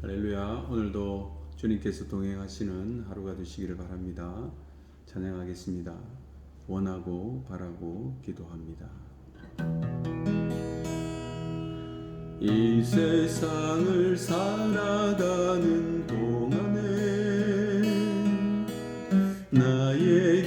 할렐루야. 오늘도 주님께서 동행하시는 하루가 되시기를 바랍니다. 찬양하겠습니다. 원하고 바라고 기도합니다. 이 세상을 살아가는 동안에 나의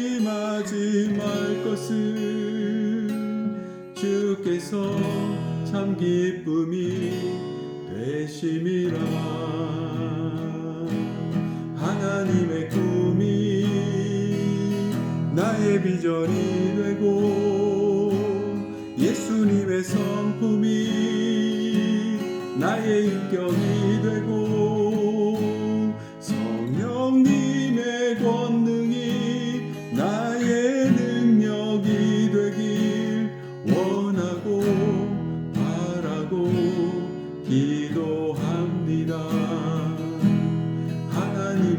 낙심하지 말 것을 주께서 참 기쁨이 되심이라. 하나님의 꿈이 나의 비전이 되고 예수님의 성품이 나의 인격이 되고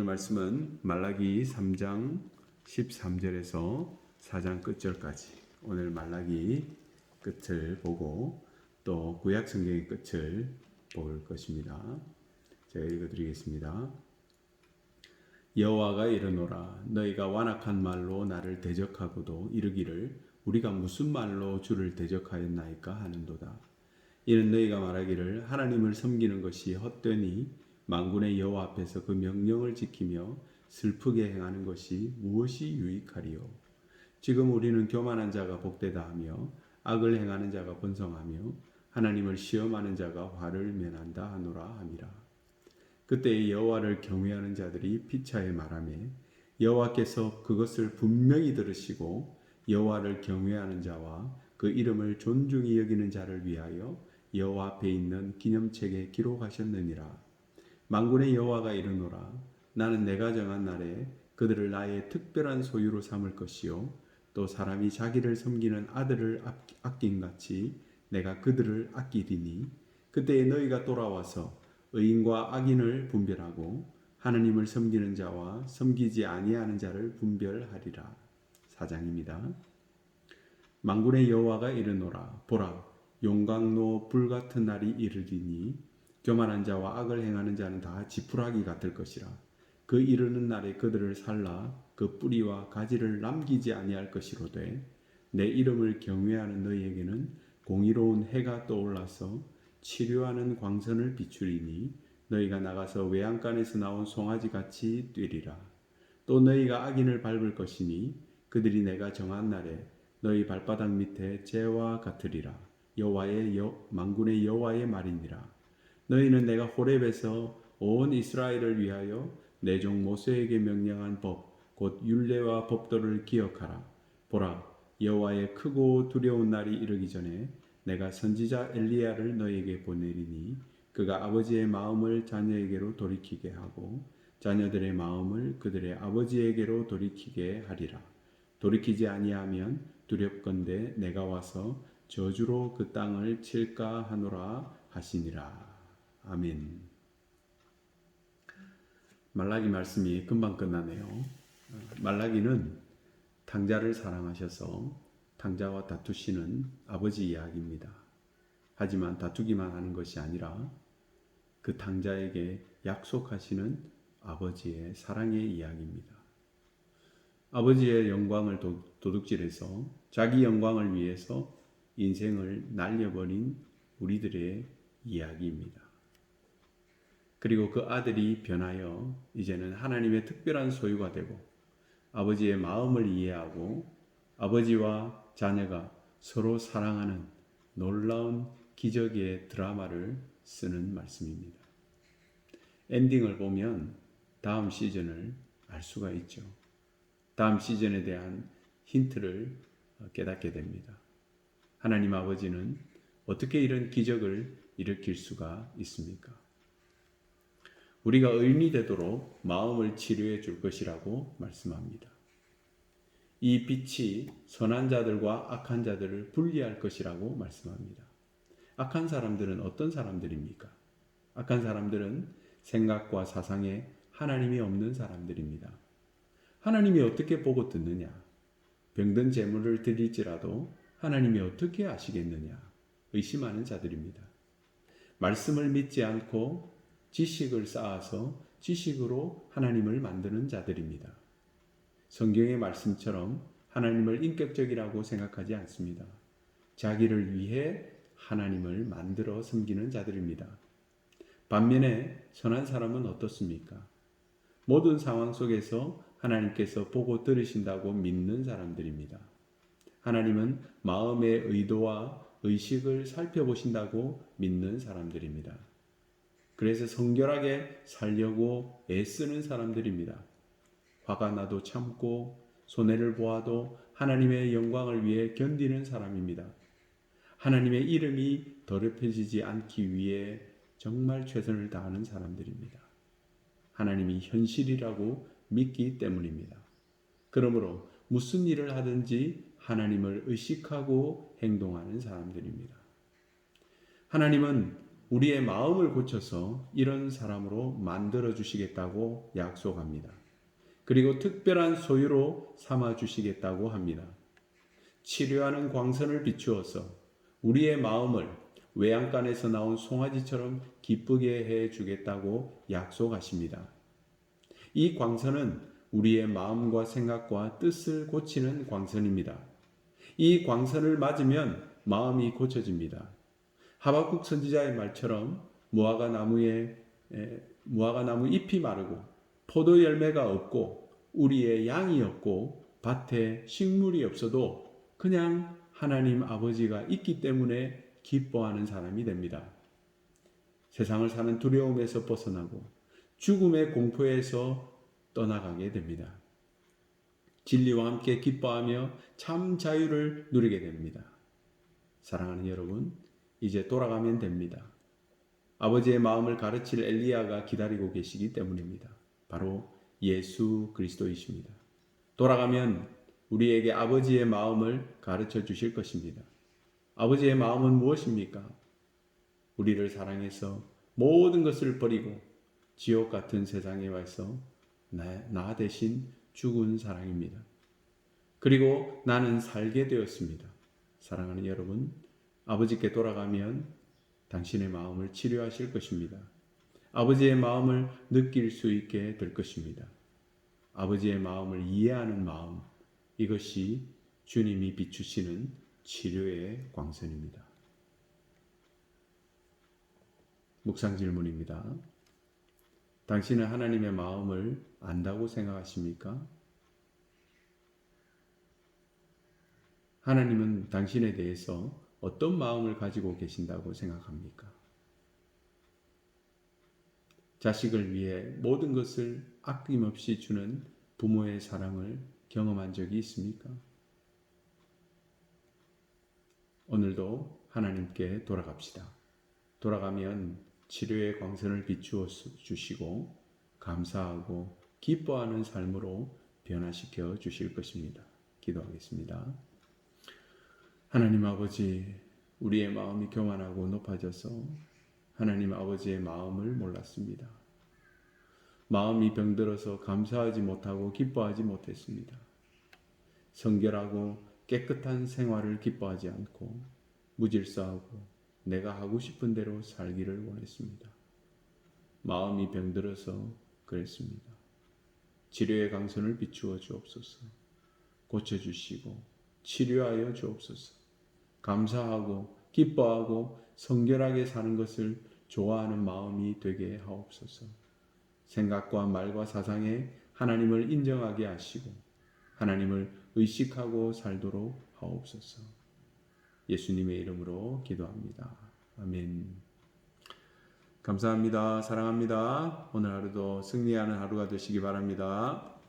오늘 말씀은 말라기 3장 13절에서 4장 끝절까지 오늘 말라기 끝을 보고 또 구약 성경의 끝을 볼 것입니다. 제가 읽어드리겠습니다. 여호와가 이르노라 너희가 완악한 말로 나를 대적하고도 이르기를 우리가 무슨 말로 주를 대적하였나이까 하는도다. 이는 너희가 말하기를 하나님을 섬기는 것이 헛되니 만군의 여호와 앞에서 그 명령을 지키며 슬프게 행하는 것이 무엇이 유익하리요? 지금 우리는 교만한 자가 복되다 하며 악을 행하는 자가 번성하며 하나님을 시험하는 자가 화를 면한다 하노라 함이라. 그때 여호와를 경외하는 자들이 피차에 말하매 여호와께서 그것을 분명히 들으시고 여호와를 경외하는 자와 그 이름을 존중히 여기는 자를 위하여 여호와 앞에 있는 기념책에 기록하셨느니라 만군의 여호와가 이르노라 나는 내가 정한 날에 그들을 나의 특별한 소유로 삼을 것이요 또 사람이 자기를 섬기는 아들을 아낀 같이 내가 그들을 아끼리니 그때에 너희가 돌아와서 의인과 악인을 분별하고 하나님을 섬기는 자와 섬기지 아니하는 자를 분별하리라. 사장입니다. 만군의 여호와가 이르노라 보라 용광로 불 같은 날이 이르리니 교만한 자와 악을 행하는 자는 다 지푸라기 같을 것이라. 그 이르는 날에 그들을 살라. 그 뿌리와 가지를 남기지 아니할 것이로되 내 이름을 경외하는 너희에게는 공의로운 해가 떠올라서 치료하는 광선을 비추리니 너희가 나가서 외양간에서 나온 송아지 같이 뛰리라. 또 너희가 악인을 밟을 것이니 그들이 내가 정한 날에 너희 발바닥 밑에 재와 같으리라. 여호와의 여 만군의 여호와의 말이니라 너희는 내가 호렙에서 온 이스라엘을 위하여 내 종 모세에게 명령한 법 곧 율례와 법도를 기억하라 보라 여호와의 크고 두려운 날이 이르기 전에 내가 선지자 엘리야를 너희에게 보내리니 그가 아버지의 마음을 자녀에게로 돌이키게 하고 자녀들의 마음을 그들의 아버지에게로 돌이키게 하리라 돌이키지 아니하면 두렵건대 내가 와서 저주로 그 땅을 칠까 하노라 하시니라. 아멘. 말라기 말씀이 금방 끝나네요. 말라기는 탕자를 사랑하셔서 탕자와 다투시는 아버지 이야기입니다. 하지만 다투기만 하는 것이 아니라 그 탕자에게 약속하시는 아버지의 사랑의 이야기입니다. 아버지의 영광을 도, 도둑질해서 자기 영광을 위해서 인생을 날려버린 우리들의 이야기입니다. 그리고 그 아들이 변하여 이제는 하나님의 특별한 소유가 되고 아버지의 마음을 이해하고 아버지와 자녀가 서로 사랑하는 놀라운 기적의 드라마를 쓰는 말씀입니다. 엔딩을 보면 다음 시즌을 알 수가 있죠. 다음 시즌에 대한 힌트를 깨닫게 됩니다. 하나님 아버지는 어떻게 이런 기적을 일으킬 수가 있습니까? 우리가 의인이 되도록 마음을 치료해 줄 것이라고 말씀합니다. 이 빛이 선한 자들과 악한 자들을 분리할 것이라고 말씀합니다. 악한 사람들은 어떤 사람들입니까? 악한 사람들은 생각과 사상에 하나님이 없는 사람들입니다. 하나님이 어떻게 보고 듣느냐? 병든 재물을 드릴지라도 하나님이 어떻게 아시겠느냐? 의심하는 자들입니다. 말씀을 믿지 않고 지식을 쌓아서 지식으로 하나님을 만드는 자들입니다. 성경의 말씀처럼 하나님을 인격적이라고 생각하지 않습니다. 자기를 위해 하나님을 만들어 섬기는 자들입니다. 반면에 선한 사람은 어떻습니까? 모든 상황 속에서 하나님께서 보고 들으신다고 믿는 사람들입니다. 하나님은 마음의 의도와 의식을 살펴보신다고 믿는 사람들입니다. 그래서 성결하게 살려고 애쓰는 사람들입니다. 화가 나도 참고 손해를 보아도 하나님의 영광을 위해 견디는 사람입니다. 하나님의 이름이 더럽혀지지 않기 위해 정말 최선을 다하는 사람들입니다. 하나님이 현실이라고 믿기 때문입니다. 그러므로 무슨 일을 하든지 하나님을 의식하고 행동하는 사람들입니다. 하나님은 우리의 마음을 고쳐서 이런 사람으로 만들어 주시겠다고 약속합니다. 그리고 특별한 소유로 삼아 주시겠다고 합니다. 치료하는 광선을 비추어서 우리의 마음을 외양간에서 나온 송아지처럼 기쁘게 해 주겠다고 약속하십니다. 이 광선은 우리의 마음과 생각과 뜻을 고치는 광선입니다. 이 광선을 맞으면 마음이 고쳐집니다. 하박국 선지자의 말처럼 무화과 나무에 무화과 나무 잎이 마르고 포도 열매가 없고 우리의 양이 없고 밭에 식물이 없어도 그냥 하나님 아버지가 있기 때문에 기뻐하는 사람이 됩니다. 세상을 사는 두려움에서 벗어나고 죽음의 공포에서 떠나가게 됩니다. 진리와 함께 기뻐하며 참 자유를 누리게 됩니다. 사랑하는 여러분, 이제 돌아가면 됩니다. 아버지의 마음을 가르칠 엘리야가 기다리고 계시기 때문입니다. 바로 예수 그리스도이십니다. 돌아가면 우리에게 아버지의 마음을 가르쳐 주실 것입니다. 아버지의 마음은 무엇입니까? 우리를 사랑해서 모든 것을 버리고 지옥 같은 세상에 와서 나, 나 대신 죽은 사랑입니다. 그리고 나는 살게 되었습니다. 사랑하는 여러분, 아버지께 돌아가면 당신의 마음을 치료하실 것입니다. 아버지의 마음을 느낄 수 있게 될 것입니다. 아버지의 마음을 이해하는 마음, 이것이 주님이 비추시는 치료의 광선입니다. 묵상 질문입니다. 당신은 하나님의 마음을 안다고 생각하십니까? 하나님은 당신에 대해서 어떤 마음을 가지고 계신다고 생각합니까? 자식을 위해 모든 것을 아낌없이 주는 부모의 사랑을 경험한 적이 있습니까? 오늘도 하나님께 돌아갑시다. 돌아가면 치료의 광선을 비추어 주시고 감사하고 기뻐하는 삶으로 변화시켜 주실 것입니다. 기도하겠습니다. 하나님 아버지, 우리의 마음이 교만하고 높아져서 하나님 아버지의 마음을 몰랐습니다. 마음이 병들어서 감사하지 못하고 기뻐하지 못했습니다. 성결하고 깨끗한 생활을 기뻐하지 않고 무질서하고 내가 하고 싶은 대로 살기를 원했습니다. 마음이 병들어서 그랬습니다. 치료의 강선을 비추어 주옵소서. 고쳐 주시고 치료하여 주옵소서. 감사하고 기뻐하고 성결하게 사는 것을 좋아하는 마음이 되게 하옵소서. 생각과 말과 사상에 하나님을 인정하게 하시고 하나님을 의식하고 살도록 하옵소서. 예수님의 이름으로 기도합니다. 아멘. 감사합니다. 사랑합니다. 오늘 하루도 승리하는 하루가 되시기 바랍니다.